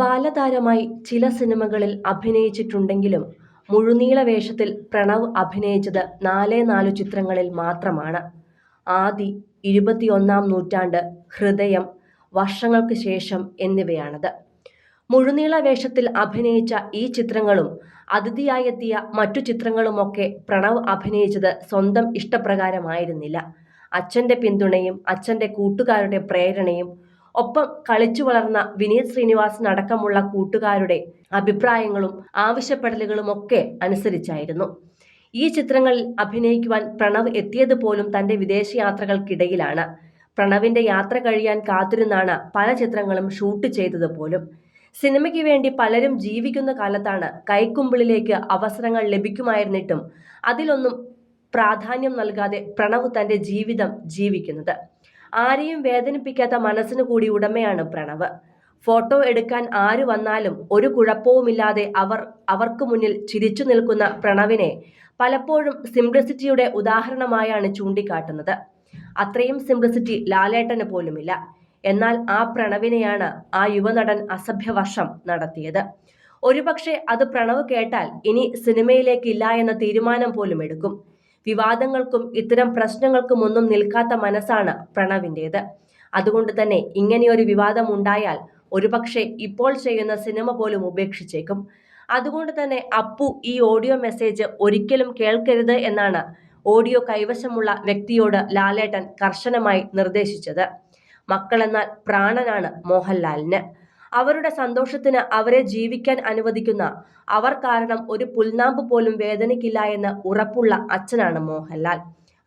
ബാലതാരമായി ചില സിനിമകളിൽ അഭിനയിച്ചിട്ടുണ്ടെങ്കിലും മുഴുനീള വേഷത്തിൽ പ്രണവ് അഭിനയിച്ചത് നാലേ നാലു ചിത്രങ്ങളിൽ മാത്രമാണ്. ആദി ഇരുപത്തിയൊന്നാം നൂറ്റാണ്ട് ഹൃദയം വർഷങ്ങൾക്ക് ശേഷം എന്നിവയാണത്. മുഴുനീള വേഷത്തിൽ അഭിനയിച്ച ഈ ചിത്രങ്ങളും അതിഥിയായെത്തിയ മറ്റു ചിത്രങ്ങളുമൊക്കെ പ്രണവ് അഭിനയിച്ചത് സ്വന്തം ഇഷ്ടപ്രകാരമായിരുന്നില്ല. അച്ഛന്റെ പിന്തുണയും അച്ഛന്റെ കൂട്ടുകാരുടെ പ്രേരണയും ഒപ്പം കളിച്ചു വളർന്ന വിനീത് ശ്രീനിവാസനടക്കമുള്ള കൂട്ടുകാരുടെ അഭിപ്രായങ്ങളും ആവശ്യപ്പെടലുകളും ഒക്കെ അനുസരിച്ചായിരുന്നു. ഈ ചിത്രങ്ങളിൽ അഭിനയിക്കുവാൻ പ്രണവ് എത്തിയത് പോലും തന്റെ വിദേശയാത്രകൾക്കിടയിലാണ്. പ്രണവിന്റെ യാത്ര കഴിയാൻ കാത്തിരുന്നാണ് പല ചിത്രങ്ങളും ഷൂട്ട് ചെയ്തത് പോലും സിനിമയ്ക്ക് വേണ്ടി പലരും ജീവിക്കുന്ന കാലത്താണ് കൈക്കുമ്പിളിലേക്ക് അവസരങ്ങൾ ലഭിക്കുമായിരുന്നിട്ടും അതിലൊന്നും പ്രാധാന്യം നൽകാതെ പ്രണവ് തന്റെ ജീവിതം ജീവിക്കുന്നത്. ആരെയും വേദനിപ്പിക്കാത്ത മനസ്സിന് കൂടി ഉടമയാണ് പ്രണവ്. ഫോട്ടോ എടുക്കാൻ ആര് വന്നാലും ഒരു കുഴപ്പവുമില്ലാതെ അവർ അവർക്ക് മുന്നിൽ ചിരിച്ചു നിൽക്കുന്ന പ്രണവിനെ പലപ്പോഴും സിംപ്ലിസിറ്റിയുടെ ഉദാഹരണമായാണ് ചൂണ്ടിക്കാട്ടുന്നത്. അത്രയും സിംപ്ലിസിറ്റി ലാലേട്ടന് പോലുമില്ല. എന്നാൽ ആ പ്രണവിനെയാണ് ആ യുവനടൻ അസഭ്യവർഷം നടത്തിയത്. ഒരുപക്ഷെ അത് പ്രണവ് കേട്ടാൽ ഇനി സിനിമയിലേക്കില്ല എന്ന തീരുമാനം പോലും എടുക്കും. വിവാദങ്ങൾക്കും ഇത്തരം പ്രശ്നങ്ങൾക്കും ഒന്നും നിൽക്കാത്ത മനസ്സാണ് പ്രണവിന്റേത്. അതുകൊണ്ട് തന്നെ ഇങ്ങനെയൊരു വിവാദം ഉണ്ടായാൽ ഒരുപക്ഷെ ഇപ്പോൾ ചെയ്യുന്ന സിനിമ പോലും ഉപേക്ഷിച്ചേക്കും. അതുകൊണ്ട് തന്നെ അപ്പു ഈ ഓഡിയോ മെസ്സേജ് ഒരിക്കലും കേൾക്കരുത് എന്നാണ് ഓഡിയോ കൈവശമുള്ള വ്യക്തിയോട് ലാലേട്ടൻ കർശനമായി നിർദ്ദേശിച്ചത്. മക്കളെന്നാൽ പ്രാണനാണ് മോഹൻലാലിന്. അവരുടെ സന്തോഷത്തിന് അവരെ ജീവിക്കാൻ അനുവദിക്കുന്ന. അവർ കാരണം ഒരു പുൽനാമ്പ് പോലും വേദനയ്ക്കില്ല എന്ന് ഉറപ്പുള്ള അച്ഛനാണ് മോഹൻലാൽ.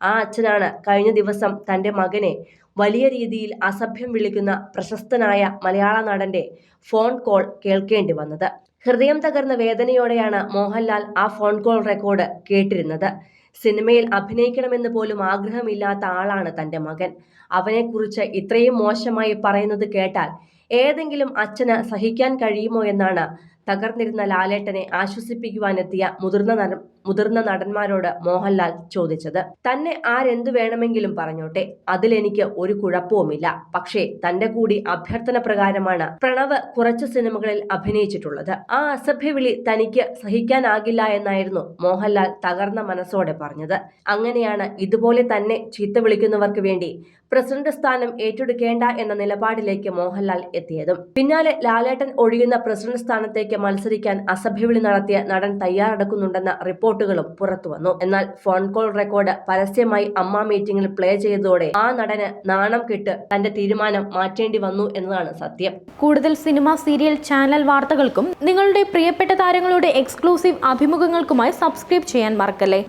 ആ അച്ഛനാണ് കഴിഞ്ഞ ദിവസം തന്റെ മകനെ വലിയ രീതിയിൽ അസഭ്യം വിളിക്കുന്ന പ്രശസ്തനായ മലയാള നടന്റെ ഫോൺ കോൾ കേൾക്കേണ്ടി വന്നത്. ഹൃദയം തകർന്ന വേദനയോടെയാണ് മോഹൻലാൽ ആ ഫോൺ കോൾ റെക്കോർഡ് കേട്ടിരുന്നത്. സിനിമയിൽ അഭിനയിക്കണമെന്ന് പോലും ആഗ്രഹമില്ലാത്ത ആളാണ് തന്റെ മകൻ. അവനെക്കുറിച്ച് ഇത്രയും മോശമായി പറയുന്നത് കേട്ടാൽ ഏതെങ്കിലും അച്ഛന് സഹിക്കാൻ കഴിയുമോ എന്നാണ് തകർന്നിരുന്ന ലാലേട്ടനെ ആശ്വസിപ്പിക്കുവാനെത്തിയ മുതിർന്ന നട മുതിർന്ന നടന്മാരോട് മോഹൻലാൽ ചോദിച്ചത്. തന്നെ ആരെന്തു വേണമെങ്കിലും പറഞ്ഞോട്ടെ അതിലെനിക്ക് ഒരു കുഴപ്പവുമില്ല. പക്ഷേ തന്റെ കൂടി അഭ്യർത്ഥന പ്രകാരമാണ് പ്രണവ് കുറച്ച് സിനിമകളിൽ അഭിനയിച്ചിട്ടുള്ളത്. ആ അസഭ്യവിളി തനിക്ക് സഹിക്കാനാകില്ല എന്നായിരുന്നു മോഹൻലാൽ തകർന്ന മനസ്സോടെ പറഞ്ഞത്. അങ്ങനെയാണ് ഇതുപോലെ തന്നെ ചീത്ത വിളിക്കുന്നവർക്ക് വേണ്ടി പ്രസിഡന്റ് സ്ഥാനം ഏറ്റെടുക്കേണ്ട എന്ന നിലപാടിലേക്ക് മോഹൻലാൽ എത്തിയതും. പിന്നാലെ ലാലേട്ടൻ ഒഴിയുന്ന പ്രസിഡന്റ് സ്ഥാനത്തേക്ക് മത്സരിക്കാൻ അസഭ്യവിളി നടത്തിയ നടൻ തയ്യാറെടുക്കുന്നുണ്ടെന്ന റിപ്പോർട്ടുകളും പുറത്തുവന്നു. എന്നാൽ ഫോൺ കോൾ റെക്കോർഡ് പരസ്യമായി അമ്മ മീറ്റിംഗിൽ പ്ലേ ചെയ്തതോടെ ആ നടന് നാണം കെട്ട് തന്റെ തീരുമാനം മാറ്റേണ്ടി വന്നു എന്നതാണ് സത്യം. കൂടുതൽ സിനിമ സീരിയൽ ചാനൽ വാർത്തകൾക്കും നിങ്ങളുടെ പ്രിയപ്പെട്ട താരങ്ങളുടെ എക്സ്ക്ലൂസീവ് അഭിമുഖങ്ങൾക്കുമായി സബ്സ്ക്രൈബ് ചെയ്യാൻ മറക്കല്ലേ?